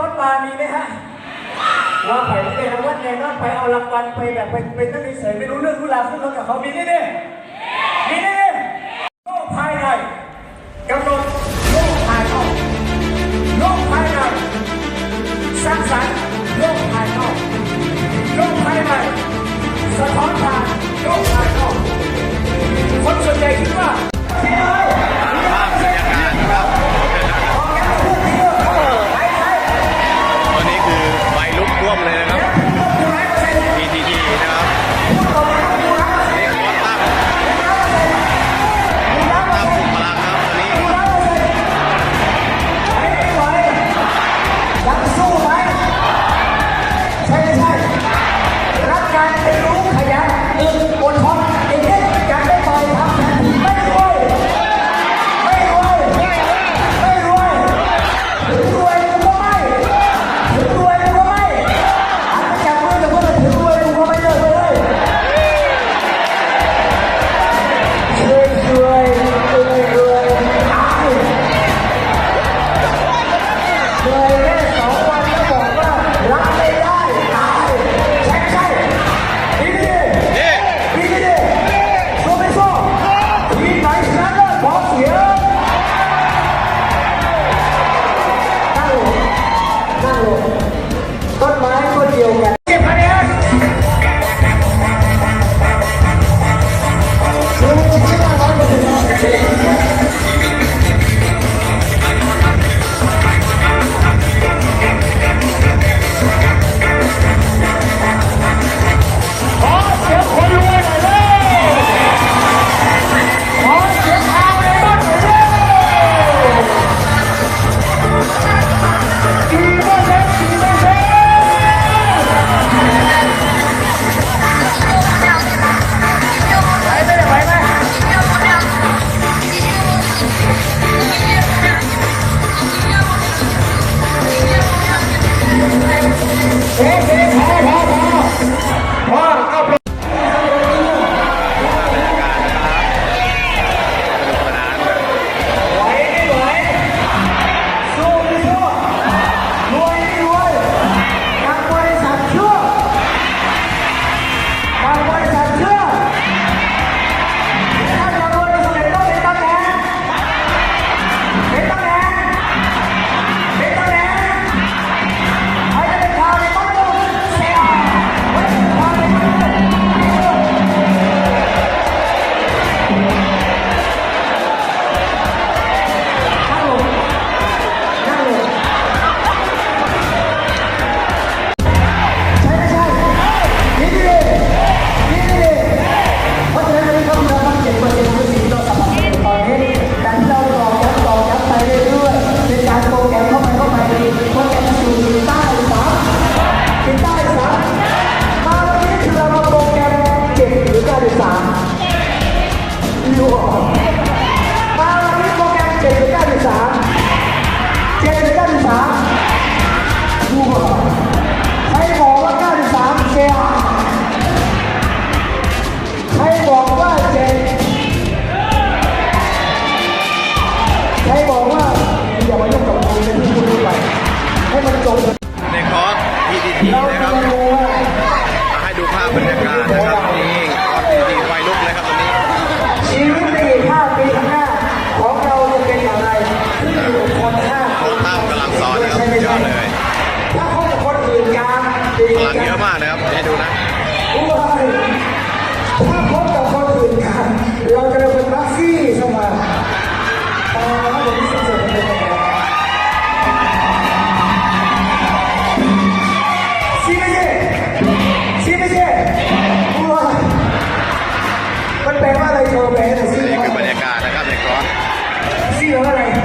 รถมามีไหมฮะว่าไปไม่ได้ทำวัดแน่นอไปเอาลักการไปแบบไปไปตั้งเฉยไม่รู้เรื่องรู้ราวขึ้นรถกับเขามีแน่เน่มีแน่ ในคอร์ส PDT นะครับ มาให้ดูภาพบรรยากาศ ว่าอะไรเธอแพ้แต่ซี่นี่คือบรรยากาศนะครับเด็กอล์ฟซี่อะไร